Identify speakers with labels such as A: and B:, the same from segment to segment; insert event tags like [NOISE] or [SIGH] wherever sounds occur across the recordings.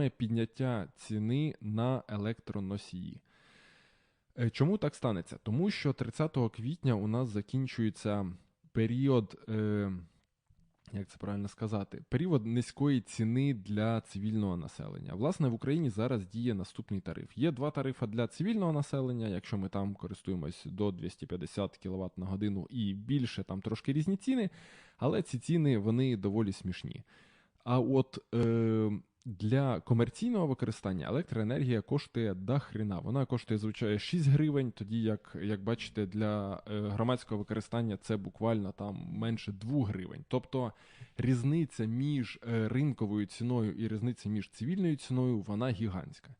A: саме підняття ціни на електроносії. Е, чому так станеться? Тому що 30 квітня у нас закінчується період. Е, як це правильно сказати, період низької ціни для цивільного населення. Власне, в Україні зараз діє наступний тариф. Є два тарифи для цивільного населення, якщо ми там користуємось до 250 кВт на годину і більше, там трошки різні ціни, але ці ціни вони доволі смішні. А от е, для комерційного використання електроенергія коштує до. Вона коштує, звичайно, 6 гривень, тоді як як бачите, для е, громадського використання це буквально там менше 2 гривень. Тобто різниця між е, ринковою ціною і різниця між цивільною ціною вона гігантська.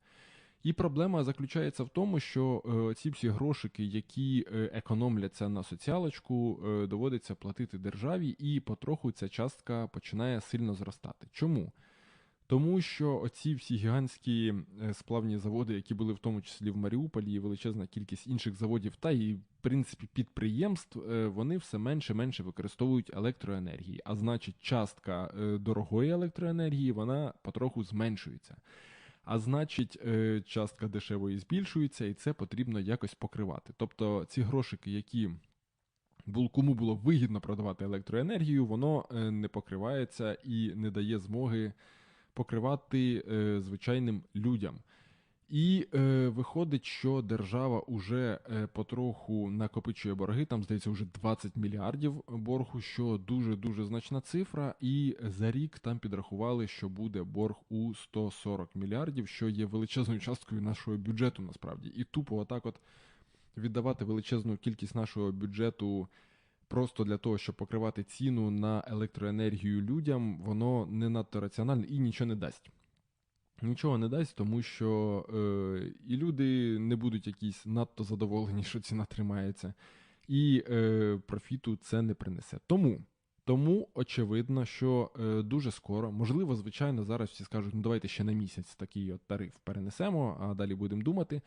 A: І проблема заключається в тому, що е, ці всі грошики, які економляться на соціалочку, доводиться платити державі, і потроху ця частка починає сильно зростати. Чому? Тому що оці всі гігантські е, сплавні заводи, які були в тому числі в Маріуполі, і величезна кількість інших заводів, та і в принципі підприємств, е, вони все менше менше використовують електроенергії. А значить, частка е, дорогої електроенергії вона потроху зменшується. А значить, частка дешевої збільшується, і це потрібно якось покривати. Тобто ці грошики, які кому було вигідно продавати електроенергію, воно не покривається і не дає змоги покривати е, звичайним людям. І е, виходить, що держава вже е, потроху накопичує борги. Там здається, вже 20 мільярдів боргу, що дуже дуже значна цифра. І за рік там підрахували, що буде борг у 140 мільярдів, що є величезною часткою нашого бюджету, насправді. І тупо, отак, от віддавати величезну кількість нашого бюджету просто для того, щоб покривати ціну на електроенергію людям, воно не надто раціональне і нічого не дасть. Нічого не дасть, тому що е, і люди не будуть якісь надто задоволені, що ціна тримається, і е, профіту це не принесе. Тому тому очевидно, що е, дуже скоро, можливо, звичайно, зараз всі скажуть, ну давайте ще на місяць такий от тариф перенесемо, а далі будемо думати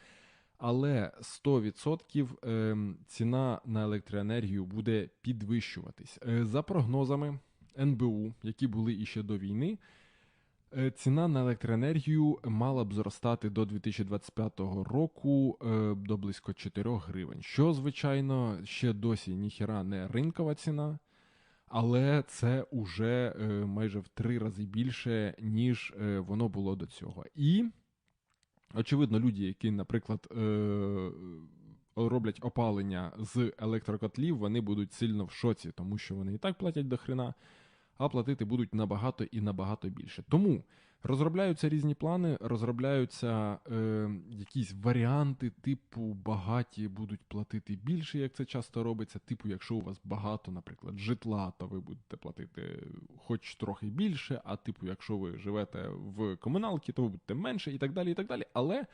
A: але 100% ем, ціна на електроенергію буде підвищуватись. Е, за прогнозами НБУ, які були іще до війни, е, ціна на електроенергію мала б зростати до 2025 року е, до близько 4 гривень. Що, звичайно, ще досі ніхіра не ринкова ціна. Але це уже майже в три рази більше, ніж воно було до цього. І Очевидно, люди, які, наприклад, е, роблять опалення з електрокотлів, вони будуть сильно в шоці, тому що вони і так платять до хрена, а платити будуть набагато і набагато більше. Тому розробляються різні плани, розробляються е, якісь варіанти, типу багаті будуть платити більше, як це часто робиться. Типу, якщо у вас багато, наприклад, житла, то ви будете платити хоч трохи більше, а типу, якщо ви живете в комуналці, то ви будете менше і так далі. і так далі. Але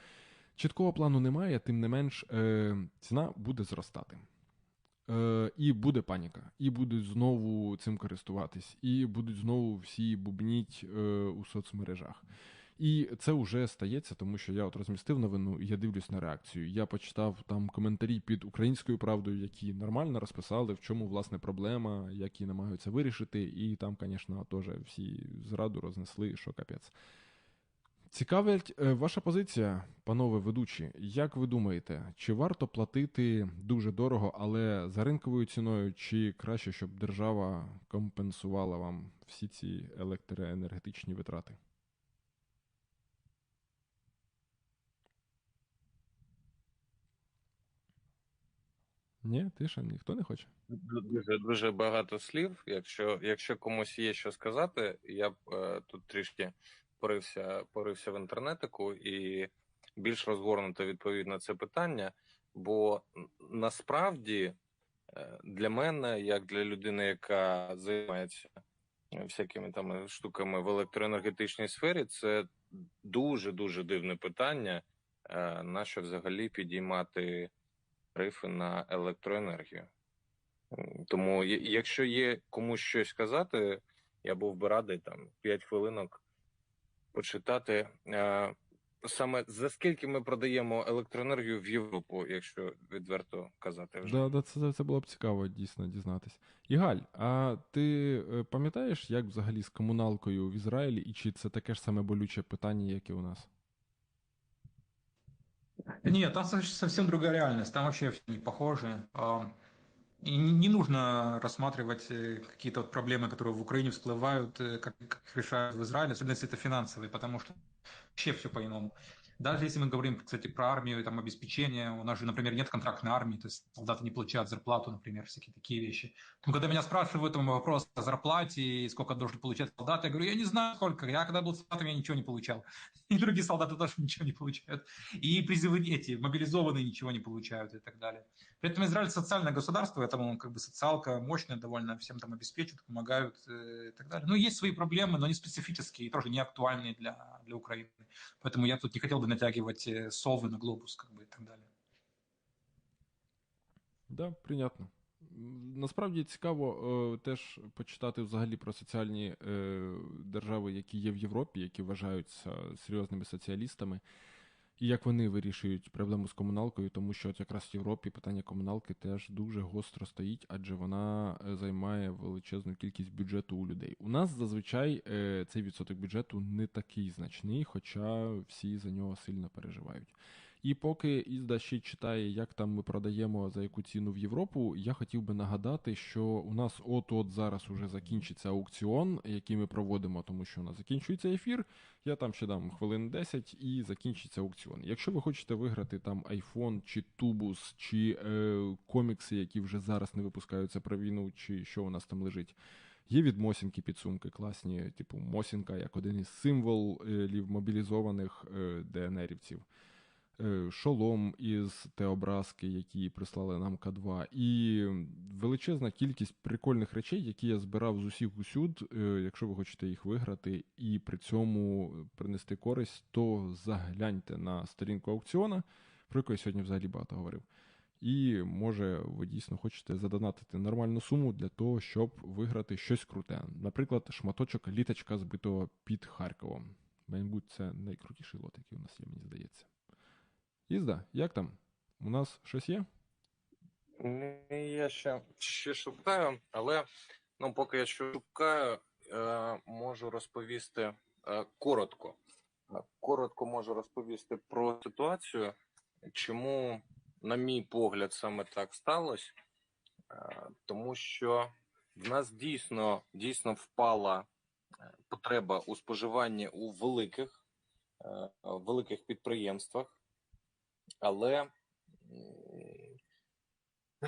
A: чіткого плану немає, тим не менш, е, ціна буде зростати. Е, І буде паніка, і будуть знову цим користуватись, і будуть знову всі бубніть е, у соцмережах. І це вже стається, тому що я от розмістив новину, і я дивлюсь на реакцію. Я почитав там коментарі під українською правдою, які нормально розписали, в чому власне проблема, які намагаються вирішити. І там, звісно, теж всі зраду рознесли, що капець. Цікавить е, ваша позиція, панове ведучі. Як ви думаєте, чи варто платити дуже дорого, але за ринковою ціною, чи краще, щоб держава компенсувала вам всі ці електроенергетичні витрати? Ні, тиша, ніхто не хоче.
B: Дуже дуже багато слів. Якщо якщо комусь є що сказати, я б е, тут трішки порився, порився в інтернетику і більш розгорнуто відповів на це питання. Бо насправді е, для мене, як для людини, яка займається всякими там штуками в електроенергетичній сфері, це дуже дуже дивне питання, е, на що взагалі підіймати тарифи на електроенергію. Тому, якщо є комусь щось сказати, я був би радий там 5 хвилинок почитати. Е, саме за скільки ми продаємо електроенергію в Європу, якщо відверто казати вже.
A: Да, да, це, це було б цікаво дійсно дізнатись. Ігаль, а ти е, пам'ятаєш, як взагалі з комуналкою в Ізраїлі, і чи це таке ж саме болюче питання, як і у нас?
C: Нет, там совсем другая реальность, там вообще не похоже. А, И не не нужно рассматривать э, какие-то вот проблемы, которые в Украине всплывают, э, как, как их решают в Израиле, особенно если это финансовые, потому что вообще все по-иному. Даже если мы говорим, кстати, про армию, там, обеспечение, у нас же, например, нет контрактной армии, то есть солдаты не получают зарплату, например, всякие такие вещи. Но когда меня спрашивают там, вопрос о зарплате и сколько должен получать солдат, я говорю, я не знаю сколько, я когда был солдатом, я ничего не получал. [LAUGHS] И другие солдаты тоже ничего не получают. И призывы эти, мобилизованные ничего не получают и так далее. При этом Израиль социальное государство, поэтому как бы социалка мощная довольно, всем там обеспечивают, помогают э, и так далее. Ну, есть свои проблемы, но не специфические и тоже не актуальные для, для Украины. Поэтому я тут не хотел бы натягивать э, совы на глобус как бы и так далее.
A: Да, прийнятно. М, Насправді цікаво е, теж почитати взагалі про соціальні е, держави, які є в Європі, які вважаються серйозними соціалістами, і як вони вирішують проблему з комуналкою, тому що от якраз в Європі питання комуналки теж дуже гостро стоїть, адже вона е, займає величезну кількість бюджету у людей. У нас зазвичай е, цей відсоток бюджету не такий значний, хоча всі за нього сильно переживають. І поки Ізда ще читає, як там ми продаємо за яку ціну в Європу, я хотів би нагадати, що у нас от-от зараз уже закінчиться аукціон, який ми проводимо, тому що у нас закінчується ефір. Я там ще дам хвилин 10 і закінчиться аукціон. Якщо ви хочете виграти там iPhone чи тубус, чи е, комікси, які вже зараз не випускаються про війну, чи що у нас там лежить. Є від Мосінки підсумки класні, типу Мосінка як один із символів мобілізованих е, ДНРівців е, шолом із Теобразки, які прислали нам К2, і величезна кількість прикольних речей, які я збирав з усіх усюд. Е, Якщо ви хочете їх виграти і при цьому принести користь, то загляньте на сторінку аукціона, про яку я сьогодні взагалі багато говорив. І може ви дійсно хочете задонатити нормальну суму для того, щоб виграти щось круте. Наприклад, шматочок літачка, збитого під Харковом. Мабуть, це найкрутіший лот, який у нас є, мені здається. Ізда, як там? У нас щось є?
B: Я ще, ще шукаю, але ну, поки я ще шукаю, е, можу розповісти е, коротко. Е, Коротко можу розповісти про ситуацію, чому, на мій погляд, саме так сталося. Е, тому що в нас дійсно, дійсно впала е, потреба у споживанні у великих, е, великих підприємствах, але.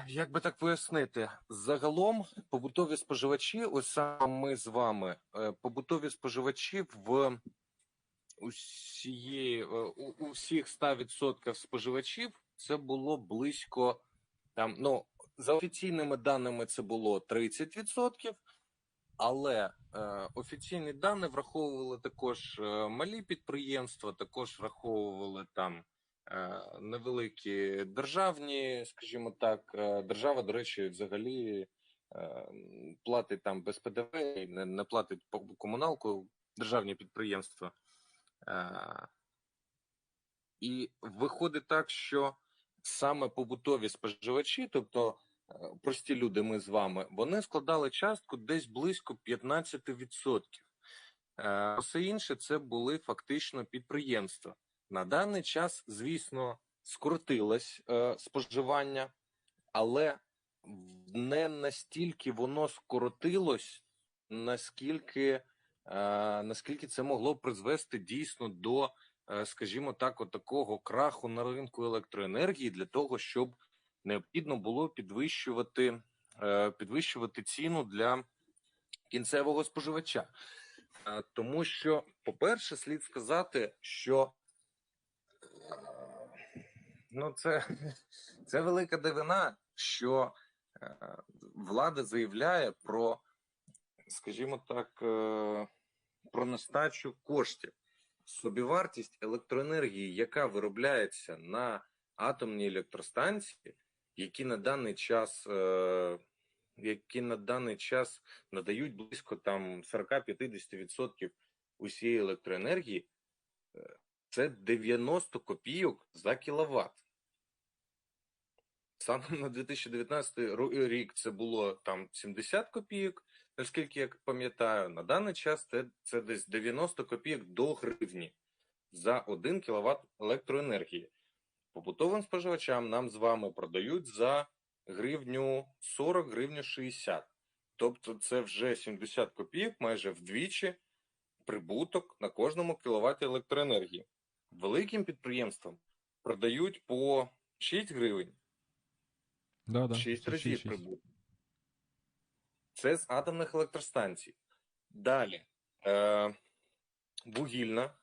B: як би так пояснити, загалом побутові споживачі, ось саме ми з вами, е, побутові споживачі в усієї, е, у, у всіх 100% споживачів це було близько там, ну, за офіційними даними це було 30%, але е, офіційні дані враховували також е, малі підприємства, також враховували там невеликі державні, скажімо так. Е, Держава, до речі, взагалі е, платить там без ПДВ, не, не платить комуналку державні підприємства. Е, І виходить так, що саме побутові споживачі, тобто е, прості люди, ми з вами, вони складали частку десь близько 15%. Е, Все інше це були фактично підприємства. На даний час, звісно, скоротилось е, споживання, але не настільки воно скоротилось, наскільки, е, наскільки це могло призвести дійсно до, е, скажімо так, от такого краху на ринку електроенергії для того, щоб необхідно було підвищувати, е, підвищувати ціну для кінцевого споживача. Е, Тому що, по-перше, слід сказати, що ну, це, [LAUGHS] це велика дивина, що е, влада заявляє про, скажімо так, е, про нестачу коштів. Собівартість електроенергії, яка виробляється на атомній електростанції, які на даний час, е, які на даний час надають близько там 40-50% усієї електроенергії, це 90 копійок за кіловат. Саме на 2019 рік це було там 70 копійок, наскільки я пам'ятаю. На даний час це, це десь 90 копійок до гривні за 1 кВт електроенергії. Побутовим споживачам нам з вами продають за гривню 40, гривню 60. Тобто це вже 70 копійок, майже вдвічі прибуток на кожному кіловаті електроенергії. Великим підприємствам продають по 6 гривень,
A: Да, да,
B: 6 разів
A: 6.
B: прибуток. Це з атомних електростанцій. Далі. Е, вугільна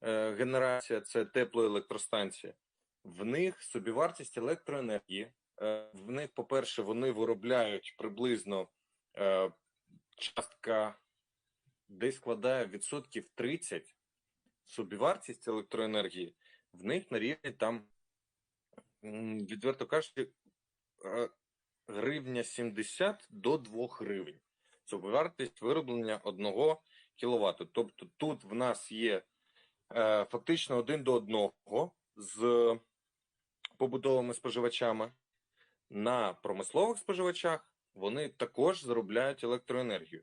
B: е, генерація це теплоелектростанція. В них собівартість електроенергії. Е, в них, по-перше, вони виробляють приблизно е, частка десь складає відсотків 30 собівартість електроенергії. В них на рівні там, відверто кажучи, е, гривня 70 до 2 гривень. Собівартість вироблення 1 кВт. Тобто тут в нас є е, фактично один до одного з побутовими споживачами. На промислових споживачах вони також заробляють електроенергію.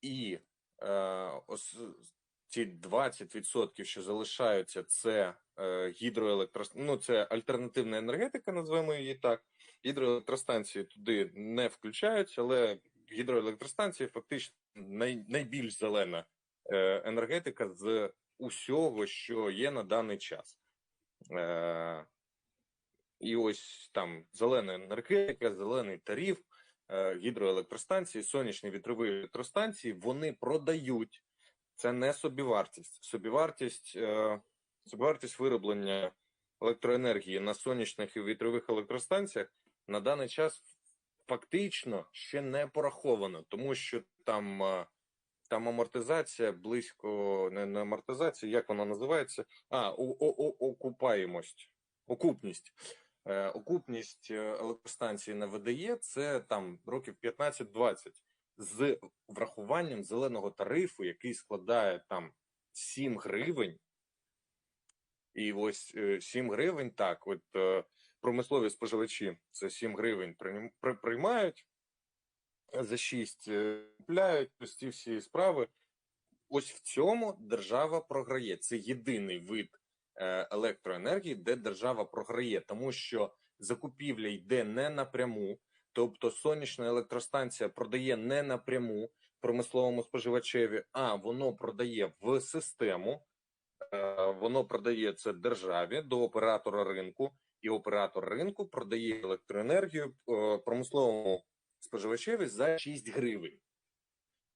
B: І е, ос, ці 20%, що залишаються, це е, ну це альтернативна енергетика, назвемо її так. Гідроелектростанції туди не включаються, але гідроелектростанції фактично най, найбільш зелена е, енергетика з усього, що є на даний час. Е, і ось там зелена енергетика, зелений тариф, е, гідроелектростанції, сонячні вітрові електростанції, вони продають. Це не собівартість. Собівартість, е, собівартість вироблення електроенергії на сонячних і вітрових електростанціях на даний час фактично ще не пораховано, тому що там, е, там амортизація близько не, не амортизація, як вона називається? А, о, о, о, окупаємость, окупність. Е, окупність е, електростанції на ВДЄ це там років 15-20 з врахуванням зеленого тарифу, який складає там 7 гривень. І ось е, 7 гривень, так, от е, промислові споживачі це 7 гривень приймають, за 6 е, купляють, ось ці всі справи. Ось в цьому держава програє. Це єдиний вид е, електроенергії, де держава програє, тому що закупівля йде не напряму, тобто сонячна електростанція продає не напряму промисловому споживачеві, а воно продає в систему, е, воно продає це державі до оператора ринку, і оператор ринку продає електроенергію е, промисловому споживачеві за 6 гривень.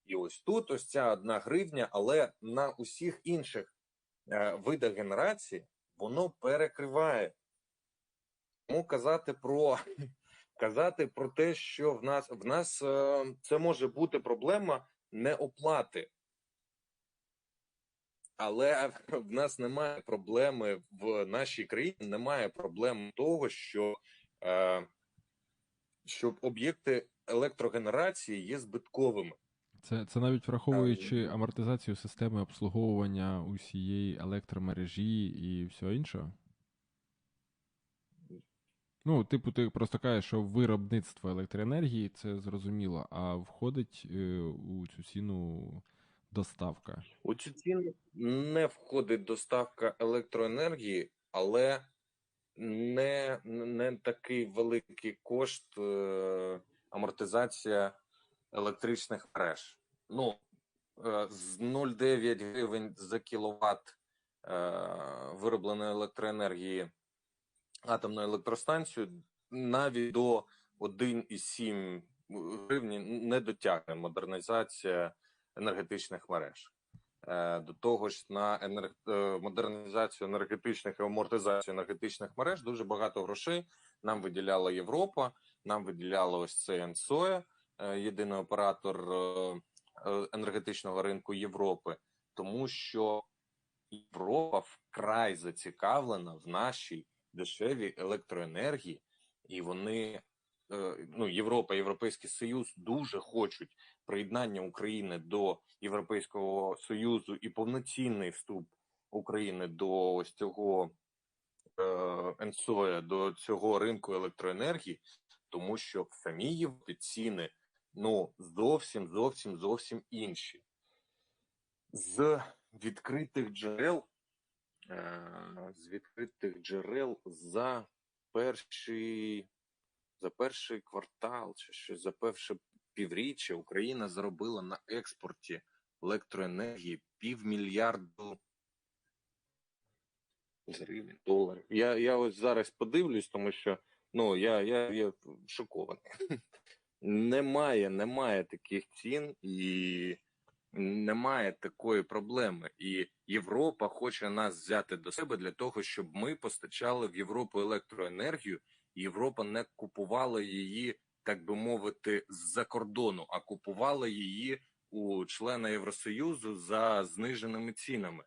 B: І ось тут ось ця одна гривня, але на усіх інших е, видах генерації воно перекриває. Тому казати про казати про те, що в нас в нас е, це може бути проблема неоплати. Але [LAUGHS] в нас немає проблеми в нашій країні, немає проблем того, що, е, що об'єкти електрогенерації є збитковими.
A: Це, це навіть враховуючи амортизацію системи обслуговування усієї електромережі і всього іншого. Ну, типу, ти просто кажеш, що виробництво електроенергії це зрозуміло, а входить е, у цю ціну доставка.
B: У цю ціну не входить доставка електроенергії, але не, не такий великий кошт е, амортизація електричних мереж. Ну, е, з 0,9 гривень за кіловат е, виробленої електроенергії атомною електростанцією навіть до 1,7 гривні не дотягне модернізація енергетичних мереж. Е, До того ж, на енерг... е, модернізацію енергетичних і амортизацію енергетичних мереж дуже багато грошей нам виділяла Європа, нам виділяла ось це ЕНСОЕ, е, єдиний оператор енергетичного ринку Європи, тому що Європа вкрай зацікавлена в нашій дешевій електроенергії, і вони, е, ну, Європа, Європейський Союз дуже хочуть приєднання України до Європейського Союзу і повноцінний вступ України до ось цього е, НСОЯ, до цього ринку електроенергії, тому що в самій Європі ціни ну зовсім зовсім зовсім інші. З відкритих джерел, е, з відкритих джерел за перший, за перший квартал, чи щось за перше півріччя Україна заробила на експорті електроенергії півмільярду гривень, доларів. Я, я ось зараз подивлюсь, тому що ну я, я, я шокований. [LAUGHS] Немає, немає таких цін і немає такої проблеми. І Європа хоче нас взяти до себе для того, щоб ми постачали в Європу електроенергію. Європа не купувала її, так би мовити, з-за кордону, а купувала її у члена Євросоюзу за зниженими цінами.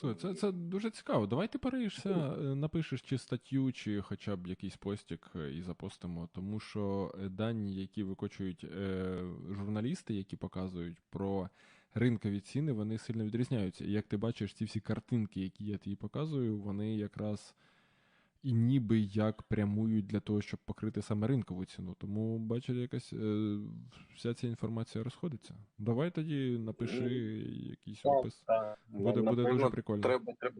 A: Слухай, це, це дуже цікаво. Давай ти переїшся, е, напишеш чи статтю, чи хоча б якийсь постік е, і запостимо. Тому що е, дані, які викочують е, журналісти, які показують про ринкові ціни, вони сильно відрізняються. І як ти бачиш, ці всі картинки, які я тобі показую, вони якраз і ніби як прямують для того, щоб покрити саме ринкову ціну. Тому, бачите, якась е, вся ця інформація розходиться. Давай тоді напиши якийсь опис. Буде, буде дуже прикольно.
B: Треба, треба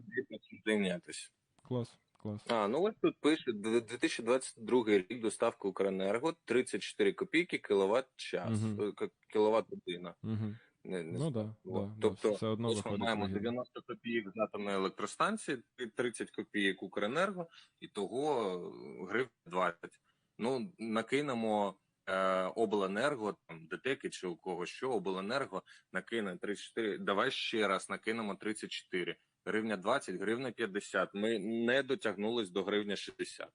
B: зайнятися.
A: Клас, клас.
B: А, ну ось тут пише 2022 рік доставка Укренерго 34 копійки кіловат час,
A: Мгм.
B: кіловат година.
A: Угу.
B: Не, не
A: Ну да, да,
B: тобто,
A: все одно
B: ми маємо 90 копійок з атомної електростанції, 30 копійок Укренерго, і того е, гривень 20. Ну, накинемо е, обленерго, там ДТЕКи чи у кого що, обленерго накине 34. Давай ще раз накинемо 34. Гривня 20, гривня 50. Ми не дотягнулись до гривня 60.